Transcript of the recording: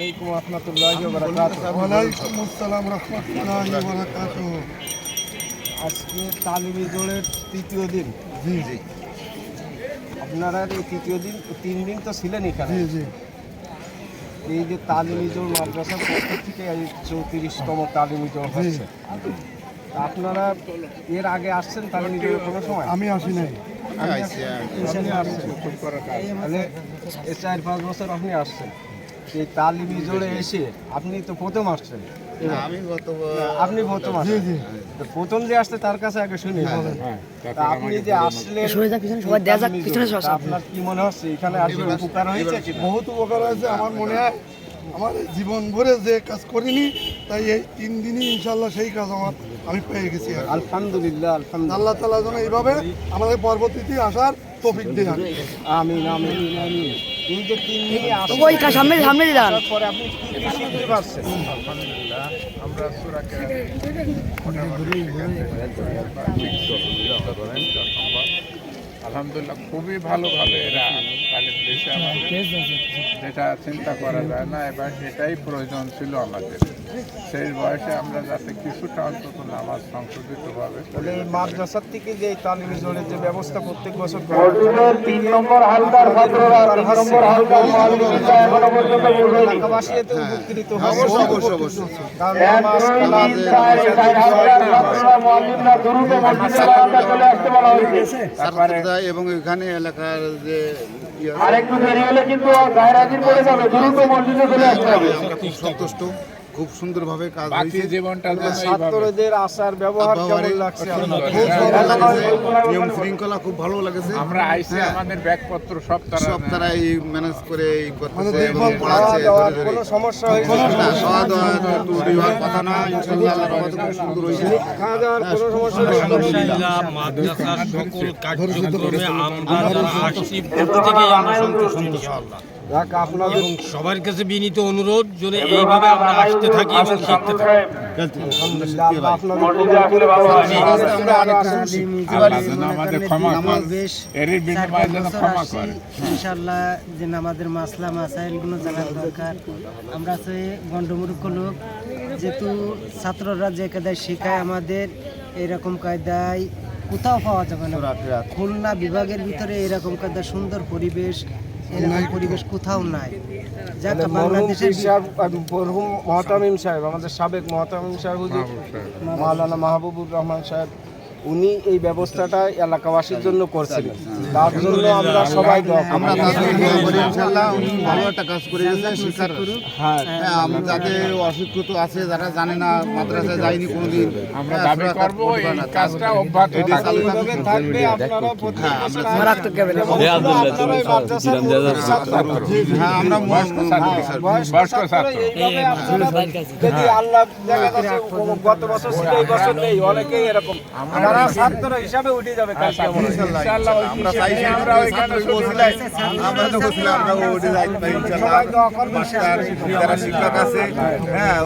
আলাইকুম রহমতুল্লাহি ওয়া বারাকাতুহু। ওয়ালাইকুম আসসালাম রহমতুল্লাহি ওয়া বারাকাতুহু। আজকে তালিমি জোড়ের তৃতীয় দিন। জি জি। আপনারা এই তৃতীয় দিন তিন দিন তো ছিলেন এখানে। জি জি। এই যে তালিমি পক্ষ থেকে এই চৌত্রিশতম তালিমি জোড় হচ্ছে। আপনারা এর আগে আসছেন তালিমি জোড়ে কোনো সময়? আমি আসি নাই। তাহলে এই চার পাঁচ বছর আপনি আসছেন। এই তালিমি জোড়ে এসে আপনি তো প্রথম আসছেন। আমি আপনি প্রথম আসছেন। প্রথম যে আসছে তার কাছে আগে শুনি আপনি যে সবাই দেয়া যাক পিছনে তা আপনার কি মনে হচ্ছে? এখানে আসলে উপকার হয়েছে বহুত উপকার হয়েছে আমার মনে হয় আমার জীবন ভরে যে কাজ করিনি তাই এই তিন দিনই ইনশাল্লাহ সেই কাজ আমার আমি পেয়ে গেছি আলহামদুলিল্লাহ আলহামদুলিল্লাহ। আল্লাহ তালা যেন এইভাবে আমাদের পরবর্তীতে আসার তৌফিক দেন। আমিন আমিন আমিন। এই যে তিন দিনে আসলেন, ওই সামনে সামনে দিলাম আসার পরে আপনি কি কি শিখতে পারছেন আমরা সুরাকে আলহামদুলিল্লাহ খুবই ভালোভাবে এরা তালিম দিয়েছে আমাদের। যেটা চিন্তা করা যায় না এবার সেটাই প্রয়োজন ছিল আমাদের। সেই বয়সে আমরা যাতে কিছুটা অন্তত নামাজ সংশোধিতভাবে তাহলে এই মাদ্রাসার থেকে যে তালিমি জোরের যে ব্যবস্থা প্রত্যেক বছর তিন নম্বর ছাত্ররা তিন নম্বর হালকার মহাবিদ্যালয় এখনও পর্যন্ত এলাকাবাসী এতে উপকৃত অবশ্যই, হচ্ছে অবশ্যই, অবশ্যই। কারণ এক ছাত্ররা এবং এখানে এলাকার যে আরেকটু আর একটু দেরি হলে কিন্তু পড়ে যাবে। দ্রুত মসজিদে চলে আসতে হবে। আমরা খুব সন্তুষ্ট। খুব সুন্দরভাবে কাজ হয়েছে। ছাত্রদের আসার ব্যবহার কেমন লাগছে? খুব ভালো লাগছে। নিয়ম শৃঙ্খলা খুব ভালো লাগেছে। আমরা আইসি হ্যাঁ। আমাদের ব্যাগপত্র সব তারা সব তারা এই ম্যানেজ করে এই করতেছে মানে এবং পড়াচ্ছে। কোনো সমস্যা হয়েছে না, খাওয়া দাওয়া তো কথা না রহমতে খুব সুন্দর হয়েছে। খাওয়া দাওয়ার কোনো সমস্যা হয়েছে আলহামদুলিল্লাহ মাদ্রাসার সকল কার্যক্রমে আমরা যারা আসছি প্রত্যেকেই আমরা সন্তুষ্ট ইনশাআল্লাহ। এবং সবার কাছে বিনীত অনুরোধ যদি এইভাবে আমরা আসতে থাকি এবং শিখতে থাকি। ইনশাল্লাহ যে আমাদের মাসলা মাসাইলগুলো জানার দরকার। আমরা হচ্ছে গণ্ডমূর্খ লোক যেহেতু ছাত্ররা যে কায়দায় শেখায় আমাদের এরকম কায়দায় কোথাও পাওয়া যাবে না। খুলনা বিভাগের ভিতরে এরকম কায়দা সুন্দর পরিবেশ এরকম পরিবেশ কোথাও নাই। সাহেব, মহতামিম সাহেব আমাদের সাবেক মহাতামিম সাহেব হুজুর মাওলানা মাহবুবুর রহমান সাহেব। উনি এই ব্যবস্থাটা এলাকাবাসীর জন্য করছিলেন। তার জন্য আমরা সবাই আমরা তাদের দোয়া করি ইনশাল্লাহ উনি ভালো একটা কাজ করে শিক্ষার হ্যাঁ। হ্যাঁ আমরা যাতে অশিক্ষিত আছে যারা জানে না মাদ্রাসায় যায়নি কোনোদিন আমরা হ্যাঁ, দাবি সুরাকাত করব এই কাজটা অব্যাহত থাকবে। আপনারা। হ্যাঁ আমরা গত বছর এই বছর নেই অনেকেই এরকম। যারা ছাত্র হিসাবে উঠে যাবে কালকে আমার। যাই যারা শিক্ষক আছে হ্যাঁ